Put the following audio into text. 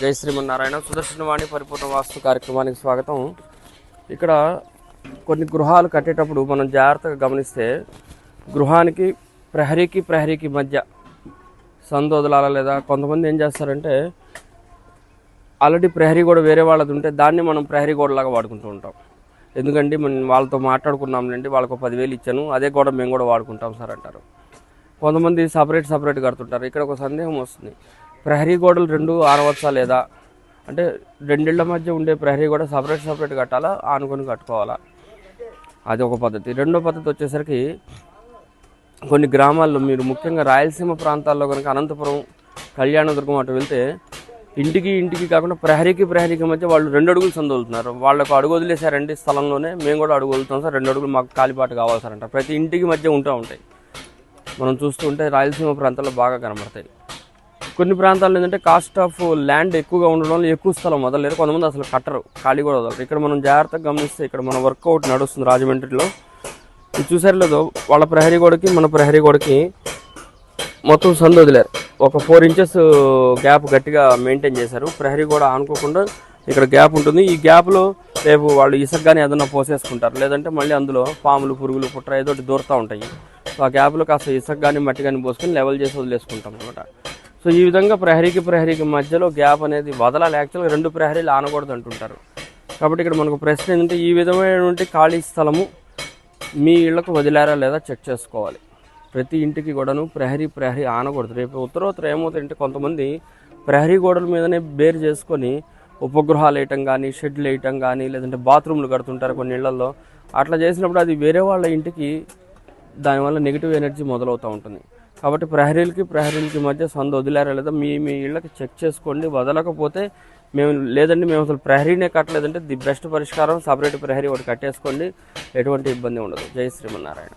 జై శ్రీమన్నారాయణ. సుదర్శనవాణి పరిపూర్ణ వాస్తు కార్యక్రమానికి స్వాగతం. ఇక్కడ కొన్ని గృహాలు కట్టేటప్పుడు మనం జాగ్రత్తగా గమనిస్తే గృహానికి ప్రహరీకి ప్రహరీకి మధ్య సందోదలాల లేదా కొంతమంది ఏం చేస్తారంటే ఆల్రెడీ ప్రహరీ గోడ వేరే వాళ్ళది ఉంటే దాన్ని మనం ప్రహరీ గోడలాగా వాడుకుంటూ ఉంటాం. ఎందుకంటే మనం వాళ్ళతో మాట్లాడుకున్నాంలేండి వాళ్ళకు ఒక పదివేలు ఇచ్చాను అదే గోడ మేము కూడా వాడుకుంటాం సార్ అంటారు. కొంతమంది సపరేట్ సపరేట్ కడుతుంటారు. ఇక్కడ ఒక సందేహం వస్తుంది. ప్రహరీ గోడలు రెండు ఆనవచ్చా లేదా? అంటే రెండిళ్ళ మధ్య ఉండే ప్రహరీ గోడ సపరేట్ సపరేట్ కట్టాలా? ఆనుకొని కట్టుకోవాలా? అది ఒక పద్ధతి. రెండో పద్ధతి వచ్చేసరికి కొన్ని గ్రామాల్లో మీరు ముఖ్యంగా రాయలసీమ ప్రాంతాల్లో కనుక అనంతపురం కళ్యాణదుర్గం అటు వెళ్తే ఇంటికి ఇంటికి కాకుండా ప్రహరీకి ప్రహరీకి మధ్య వాళ్ళు రెండు అడుగులు సందోలుతున్నారు. వాళ్ళకు అడుగు వదిలేశారండి స్థలంలోనే. మేము కూడా అడుగు వదులుతాం సార్. రెండు అడుగులు మాకు కాలిపాటు కావాలి సార్ అంట ప్రతి ఇంటికి మధ్య ఉంటూ ఉంటాయి. మనం చూస్తుంటే రాయలసీమ ప్రాంతాల్లో బాగా కనబడతాయి. కొన్ని ప్రాంతాల్లో ఏంటంటే కాస్ట్ ఆఫ్ ల్యాండ్ ఎక్కువగా ఉండడం వల్ల ఎక్కువ స్థలం వదలలేరు కొంతమంది అసలు కట్టరు ఖాళీ కూడా వదలరు. ఇక్కడ మనం జాగ్రత్తగా గమనిస్తే ఇక్కడ మన వర్కౌట్ నడుస్తుంది రాజమండ్రిలో. ఇది చూసారు లేదో వాళ్ళ ప్రహరీ గోడకి మన ప్రహరీ గోడకి మొత్తం సందు వదిలేరు. ఒక ఫోర్ ఇంచెస్ గ్యాప్ గట్టిగా మెయింటైన్ చేశారు. ప్రహరీ గోడ అనుకోకుండా ఇక్కడ గ్యాప్ ఉంటుంది. ఈ గ్యాప్లో రేపు వాళ్ళు ఇసుక కానీ ఏదైనా పోసేసుకుంటారు. లేదంటే మళ్ళీ అందులో పాములు పురుగులు పుట్ర ఏదో ఒకటి దూరుతూ ఉంటాయి. సో ఆ గ్యాప్లో కాస్త ఇసుక కానీ మట్టి కానీ పోసుకొని లెవెల్ చేసి వదిలేసుకుంటాం అనమాట సో ఈ విధంగా ప్రహరీకి ప్రహరీకి మధ్యలో గ్యాప్ అనేది వదలాలి. యాక్చువల్గా రెండు ప్రహరీలు ఆనకూడదు అంటుంటారు. కాబట్టి ఇక్కడ మనకు ప్రశ్న ఏంటంటే ఈ విధమైనటువంటి ఖాళీ స్థలము మీ ఇళ్ళకు వదిలారా లేదా చెక్ చేసుకోవాలి? ప్రతి ఇంటికి కూడాను ప్రహరీ ప్రహరీ ఆనకూడదు. రేపు ఉత్తరోత్తర ఏమవుతుందంటే కొంతమంది ప్రహరీ గోడల మీదనే బేర్ చేసుకొని ఉపగృహాలు వేయటం కానీ షెడ్లు వేయటం కానీ లేదంటే బాత్రూమ్లు కడుతుంటారు కొన్ని ఇళ్ళలో. అట్లా చేసినప్పుడు అది వేరే వాళ్ళ ఇంటికి దానివల్ల నెగిటివ్ ఎనర్జీ మొదలవుతూ ఉంటుంది. కాబట్టి ప్రహరీలకి ప్రహరీలకి మధ్య సందు వదిలేరా లేదా మీ మీ ఇళ్ళకి చెక్ చేసుకోండి వదలకపోతే మేము లేదండి మేము అసలు ప్రహరీనే కట్టలేదంటే ది బెస్ట్ పరిష్కారం సపరేట్ ప్రహరీ ఒకటి కట్టేసుకోండి ఎటువంటి ఇబ్బంది ఉండదు. జై శ్రీమన్నారాయణ.